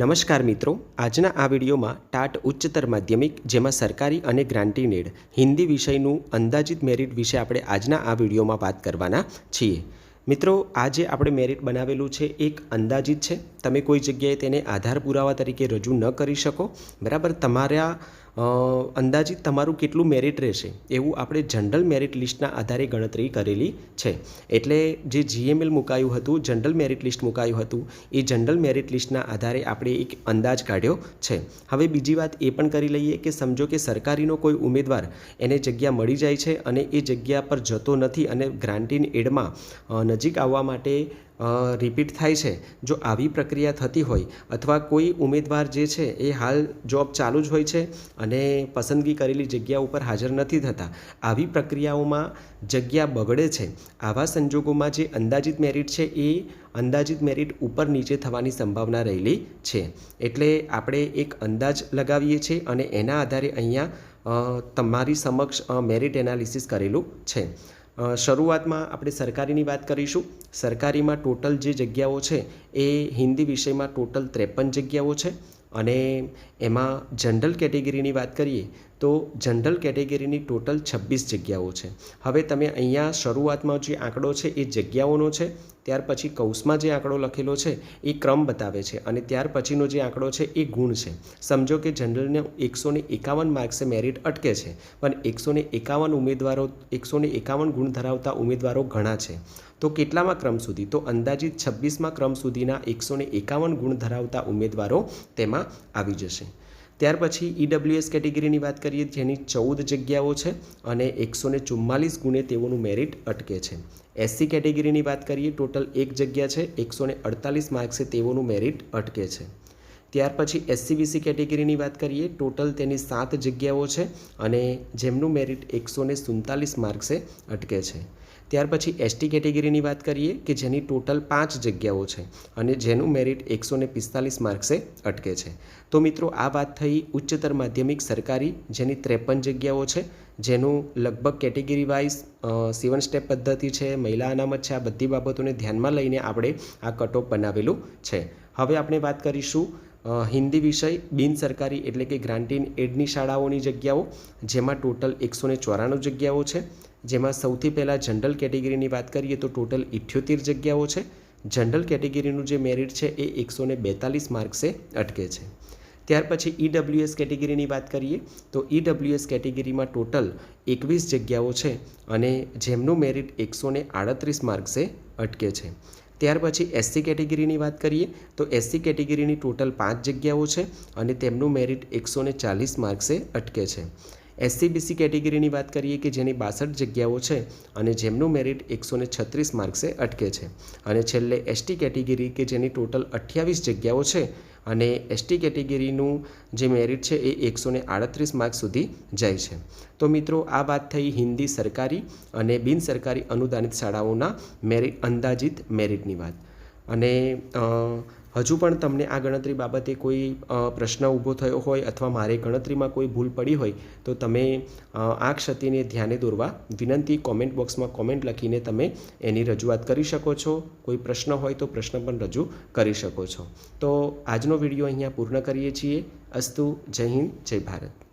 નમસ્કાર મિત્રો, આજના આ વિડીયોમાં ટાટ ઉચ્ચતર માધ્યમિક, જેમાં સરકારી અને ગ્રાન્ટીનેડ હિન્દી વિષયનું અંદાજિત મેરિટ વિશે આપણે આજના આ વિડીયોમાં વાત કરવાના છીએ. મિત્રો આ જે આપણે મેરિટ બનાવેલું છે એક અંદાજિત છે. તમે કોઈ જગ્યાએ તેને આધાર પુરાવા તરીકે રજૂ ન કરી શકો. બરાબર, તમારા અંદાજિત તમારું કેટલું મેરિટ રહેશે એવું આપણે જનરલ મેરિટ લિસ્ટના આધારે ગણતરી કરેલી છે. એટલે જે જીએમએલ મુકાયું હતું જનરલ મેરિટ લિસ્ટ મુકાયું હતું, એ જનરલ મેરિટ લિસ્ટના આધારે આપણે એક અંદાજ કાઢ્યો છે. હવે બીજી વાત એ પણ કરી લઈએ કે સમજો કે સરકારીનો કોઈ ઉમેદવાર એને જગ્યા મળી જાય છે અને એ જગ્યા પર જતો નથી અને ગ્રાન્ટીન એડમાં નજીક આવવા માટે રિપીટ થાય છે. જો આવી પ્રક્રિયા થતી હોય અથવા કોઈ ઉમેદવાર જે છે એ હાલ જોબ ચાલુ જ હોય છે અને પસંદગી કરેલી જગ્યા ઉપર હાજર નથી થતા, આવી પ્રક્રિયાઓમાં જગ્યા બગડે છે. આવા સંજોગોમાં જે અંદાજિત મેરિટ છે એ અંદાજિત મેરિટ ઉપર નીચે થવાની સંભાવના રહેલી છે. એટલે આપણે એક અંદાજ લગાવીએ છીએ અને એના આધારે અહીંયા તમારી સમક્ષ મેરિટ એનાલિસિસ કરેલું છે. શરૂઆતમાં આપણે સરકારીની વાત કરીશું. સરકારીમાં ટોટલ જે જગ્યાઓ છે, એ હિન્દી વિષયમાં ટોટલ ત્રેપન જગ્યાઓ છે. અને એમાં જનરલ કેટેગરીની વાત કરીએ તો જનરલ કેટેગરીની ટોટલ છવ્વીસ જગ્યાઓ છે. હવે તમે અહીંયા શરૂઆતમાં જે આંકડો છે એ જગ્યાઓનો છે, ત્યાર પછી કૌંસમાં જે આંકડો લખેલો છે એ ક્રમ બતાવે છે અને ત્યાર પછીનો જે આંકડો છે એ ગુણ છે. સમજો કે જનરલને એકસો ને એકાવન માર્ક્સે મેરિટ અટકે છે, પણ એકસો ને એકાવન ઉમેદવારો, એકસો ને એકાવન ગુણ ધરાવતા ઉમેદવારો ઘણા છે. તો કેટલામાં ક્રમ સુધી? તો અંદાજિત છવ્વીસમાં ક્રમ સુધીના એકસો ને એકાવન ગુણ ધરાવતા ઉમેદવારો તેમાં આવી જશે. ત્યાર પછી ઈડબ્લ્યુએસ કેટેગરીની વાત કરીએ, જેની ચૌદ જગ્યાઓ છે અને એકસો ને ચુમ્માલીસ ગુણે તેઓનું મેરિટ અટકે છે. એસસી કેટેગરીની વાત કરીએ, ટોટલ એક જગ્યા છે એકસો ને અડતાલીસ માર્ક્સે તેઓનું મેરિટ અટકે છે. ત્યાર પછી એસસીબીસી કેટેગરીની વાત કરીએ, ટોટલ તેની સાત જગ્યાઓ છે અને જેમનું મેરિટ એકસો ને સુડતાલીસ માર્ક્સે અટકે છે. ત્યાર પછી એસટી કેટેગરીની વાત કરીએ કે જેની ટોટલ પાંચ જગ્યાઓ છે અને જેનું મેરિટ એકસો ને પિસ્તાલીસ માર્ક્સે અટકે છે. તો મિત્રો, આ વાત થઈ ઉચ્ચતર માધ્યમિક સરકારી, જેની ત્રેપન જગ્યાઓ છે, જેનું લગભગ કેટેગરી વાઇઝ સેવન સ્ટેપ પદ્ધતિ છે, મહિલા અનામત છે, આ બધી બાબતોને ધ્યાનમાં લઈને આપણે આ કટઓફ બનાવેલું છે. હવે આપણે વાત કરીશું હિન્દી વિષય બિન સરકારી એટલે કે ગ્રાન્ટીન એડની શાળાઓની જગ્યાઓ, જેમાં ટોટલ એકસો ને ચોરાણું જગ્યાઓ છે. જેમાં સૌથી પહેલાં જનરલ કેટેગરીની વાત કરીએ તો ટોટલ ઇઠ્યોતેર જગ્યાઓ છે. જનરલ કેટેગરીનું જે મેરિટ છે એ એકસો ને બેતાલીસ માર્ક્સે અટકે છે. ત્યાર પછી ઈડબ્લ્યુએસ કેટેગરીની વાત કરીએ તો ઈડબ્લ્યુએસ કેટેગરીમાં ટોટલ એકવીસ જગ્યાઓ છે અને જેમનું મેરિટ એકસો આડત્રીસ માર્ક્સે અટકે છે. ત્યાર પછી એસસી કેટેગરીની વાત કરીએ, તો એસસી કેટેગરીની ટોટલ પાંચ જગ્યાઓ છે અને તેમનું મેરિટ એકસો ચાલીસ માર્ક્સે અટકે છે. એસસી બીસી કેટેગરીની વાત કરીએ કે જેની બાસઠ જગ્યાઓ છે અને જેમનું મેરિટ એકસો છત્રીસ માર્ક્સે અટકે છે. અને છેલ્લે એસટી કેટેગરી કે જેની ટોટલ અઠ્યાવીસ જગ્યાઓ છે અને એસટી કેટેગરીનું જે મેરિટ છે એ એકસો આડત્રીસ માર્ક સુધી જાય છે. તો મિત્રો, આ વાત થઈ હિન્દી સરકારી અને બિન સરકારી અનુદાનિત શાળાઓના મેરિટ અંદાજિત મેરિટની વાત. અને હજુ પણ તમને આ ગણતરી બાબતે કોઈ પ્રશ્ન ઊભો થયો હોય અથવા મારે ગણતરીમાં કોઈ ભૂલ પડી હોય, તો તમે આ ક્ષતિને ધ્યાને દોરવા વિનંતી કોમેન્ટ બોક્સમાં કોમેન્ટ લખીને તમે એની રજૂઆત કરી શકો છો. કોઈ પ્રશ્ન હોય તો પ્રશ્ન પણ રજૂ કરી શકો છો. તો આજનો વીડિયો અહીંયા પૂર્ણ કરીએ છીએ. અસ્તુ, જય હિન્દ, જય ભારત.